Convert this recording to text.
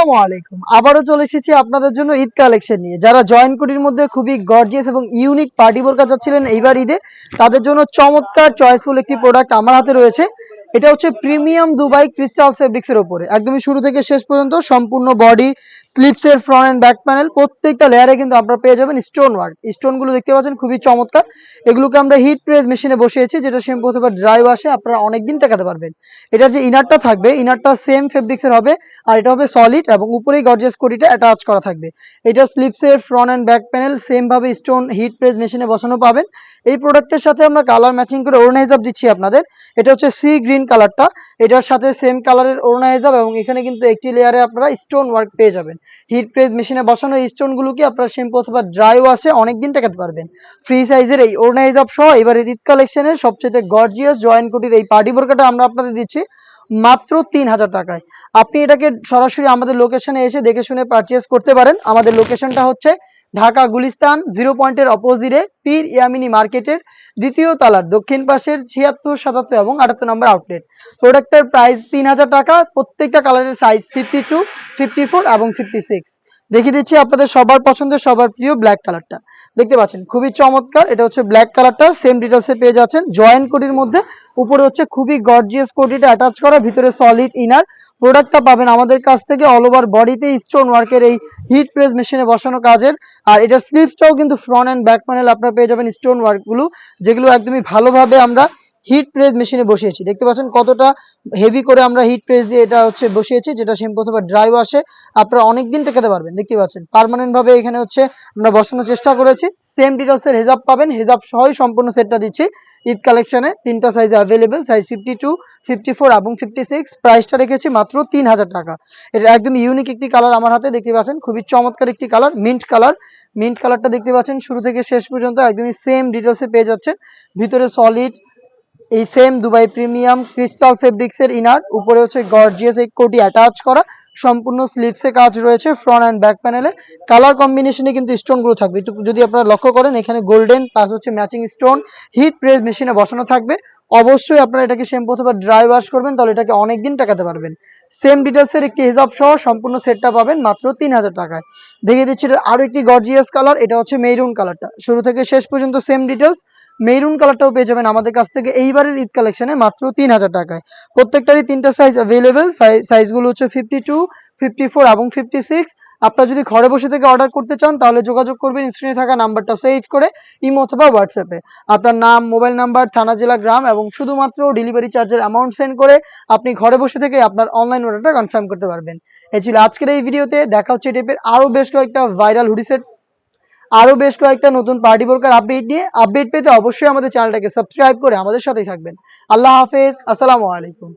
আসসালামু আলাইকুম। আবারও চলে এসেছি আপনাদের জন্য ঈদ কালেকশন নিয়ে। যারা জয়েন কোটির মধ্যে খুবই গর্জিয়াস এবং ইউনিক পার্টি বোরকা চাচ্ছিলেন এইবার ঈদে, তাদের জন্য চমৎকার চয়েসফুল একটি প্রোডাক্ট আমার হাতে রয়েছে। এটা হচ্ছে প্রিমিয়াম দুবাই ক্রিস্টাল ফেব্রিক্সের উপরে। একদমই শুরু থেকে শেষ পর্যন্ত সম্পূর্ণ বডি স্লিপসের ফ্রন্ট এন্ড ব্যাক প্যানেল প্রত্যেকটা লেয়ারে কিন্তু আপনারা পেয়ে যাবেন স্টোন ওয়ার্ক স্টোনগুলো দেখতে পাচ্ছেন খুবই চমৎকার। এগুলোকে আমরা হিট প্রেস মেশিনে বসিয়েছি, যেটা শ্যাম্পু অথবা ড্রাই ওয়াশে আপনারা অনেকদিন টাকাতে পারবেন। এটার যে ইনারটা থাকবে ইনারটা সেম ফেব্রিক্সের হবে, আর এটা হবে সলিড এবং উপরেই গর্জেস কোটিটা অ্যাটাচ করা থাকবে। এটা স্লিপসের front and back panel same ভাবে স্টোন হিট প্রেস মেশিনে বসানো পাবেন। এই প্রোডাক্টের সাথে আমরা কালার ম্যাচিং করে ওড়না হিসাব দিচ্ছি আপনাদের। এটা হচ্ছে সি গ্রিন কালারটা এটার সাথে সেম কালারের ওড়না হিসাব এবং এখানে কিন্তু একটি লেয়ারে আপনারা স্টোন ওয়ার্ক পেয়ে যাবেন। হিট প্রেস মেশিনে বসানো এই স্টোনগুলোকে আপনারা শ্যাম্পু অথবা ড্রাই ওয়াশে অনেকদিন টাকাতে পারবেন। ফ্রি সাইজের এই ওড়না হিসাব সহ এবারে ঈদ কালেকশনের সবচেয়ে গর্জিয়াস জয়েন্ট কোটির এই পার্টি বোরকাটা আমরা আপনাদের দিচ্ছি মাত্র তিন হাজার টাকায়। আপনি এটাকে সরাসরি আমাদের লোকেশনে এসে দেখে শুনে পারচেস করতে পারেন। আমাদের লোকেশনটা হচ্ছে ঢাকা গুলিস্তান জিরো পয়েন্টের অপোজিটে পীর ইয়ামিনী মার্কেটের দ্বিতীয় তালার দক্ষিণ পাশের ছিয়াত্তর, সাতাত্তর এবং আটাত্তর নম্বর আউটলেট প্রোডাক্টের প্রাইস তিন হাজার টাকা, প্রত্যেকটা কালারের size fifty two fifty four এবং ফিফটি সিক্স দেখিয়ে দিচ্ছি আপনাদের সবার পছন্দের, সবার প্রিয় ব্ল্যাক কালারটা দেখতে পাচ্ছেন, খুবই চমৎকার, এটা হচ্ছে ব্ল্যাক কালারটা সেম ডিটেলসে পেয়ে যাচ্ছেন জয়েন্ট কোটির মধ্যে উপরে হচ্ছে খুবই গর্জিয়াস কোটিটা অ্যাটাচ করা, ভিতরে সলিড ইনার প্রোডাক্টটা পাবেন আমাদের কাছ থেকে অল ওভার বডিতে স্টোন ওয়ার্কের এই হিট প্রেস মেশিনে বসানো কাজের। আর এটার স্লিভসটাও কিন্তু ফ্রন্ট অ্যান্ড ব্যাক প্যানেল আপনারা পেয়ে যাবেন স্টোন ওয়ার্কগুলো যেগুলো একদমই ভালোভাবে আমরা হিট প্রেস মেশিনে বসিয়েছি। দেখতে পাচ্ছেন কতটা হেভি করে আমরা হিট প্রেস দিয়ে এটা হচ্ছে বসিয়েছি, যেটা শ্যাম্পু অথবা ড্রাই ওয়াশে আপনারা অনেকদিন টেকাতে পারবেন, দেখতে পাচ্ছেন। ভাবে এখানে হচ্ছে আমরা বসানোর চেষ্টা করেছি। সেম ডিটেলসের হেজাব পাবেন হেজাব সহই সম্পূর্ণ সেটটা দিচ্ছি। ঈদ কালেকশনে তিনটা size available size fifty two fifty four এবং ফিফটি সিক্স প্রাইসটা রেখেছি মাত্র তিন হাজার টাকা। এটা একদম ইউনিক একটি কালার আমার হাতে, দেখতে পাচ্ছেন। খুবই চমৎকার একটি কালার মিন্ট কালার মিন্ট কালারটা দেখতে পাচ্ছেন, শুরু থেকে শেষ পর্যন্ত একদমই সেম ডিটেলসে পেয়ে যাচ্ছেন। ভিতরে সলিড এই সেম দুবাই প্রিমিয়াম ক্রিস্টাল ফেব্রিক্সের ইনার উপরে হচ্ছে গর্জিয়াস এই কোটি অ্যাটাচ করা। সম্পূর্ণ স্লিভসে কাজ রয়েছে ফ্রন্ট অ্যান্ড ব্যাক প্যানেলে কালার কম্বিনেশনে কিন্তু স্টোনগুলো থাকবে। একটু যদি আপনারা লক্ষ্য করেন, এখানে গোল্ডেন প্লাস হচ্ছে ম্যাচিং স্টোন হিট প্রেস মেশিনে বসানো থাকবে। অবশ্যই আপনারা এটাকে শ্যাম্পু অথবা ড্রাই ওয়াশ করবেন, তাহলে এটাকে অনেক দিন টাকাতে পারবেন। সেম ডিটেলসের একটি হিসাব সহ সম্পূর্ণ সেটটা পাবেন মাত্র তিন হাজার টাকায়। দেখিয়ে দিচ্ছি এটা আরও একটি গর্জিয়াস কালার এটা হচ্ছে মেরুন কালারটা শুরু থেকে শেষ পর্যন্ত সেম ডিটেলস মেরুন কালারটাও পেয়ে যাবেন আমাদের কাছ থেকে এইবারের ঈদ কালেকশনে মাত্র তিন হাজার টাকায়। প্রত্যেকটারই তিনটা সাইজ অ্যাভেলেবেল সাইজগুলো হচ্ছে ফিফটি টু ফিফটি এবং ফিফটি সিক্স আপনারা যদি ঘরে বসে থেকে অর্ডার করতে চান, তাহলে যোগাযোগ করবেন স্ক্রিনে থাকা নাম্বারটা সেভ করে ইমো অথবা হোয়াটসঅ্যাপে আপনার নাম মোবাইল নাম্বার থানা, জেলা, গ্রাম এবং শুধুমাত্র ডেলিভারি চার্জের অ্যামাউন্ট সেন্ড করে আপনি ঘরে বসে থেকে আপনার অনলাইন অর্ডারটা কনফার্ম করতে পারবেন। এই ছিল আজকের এই ভিডিওতে। দেখা হচ্ছে টাইপের আরও বেশ কয়েকটা ভাইরাল হুডিসেট আরও বেশ কয়েকটা নতুন পার্টি বোরকার আপডেট নিয়ে। আপডেট পেতে অবশ্যই আমাদের চ্যানেলটাকে সাবস্ক্রাইব করে আমাদের সাথেই থাকবেন। আল্লাহ হাফেজ, আসসালামু আলাইকুম।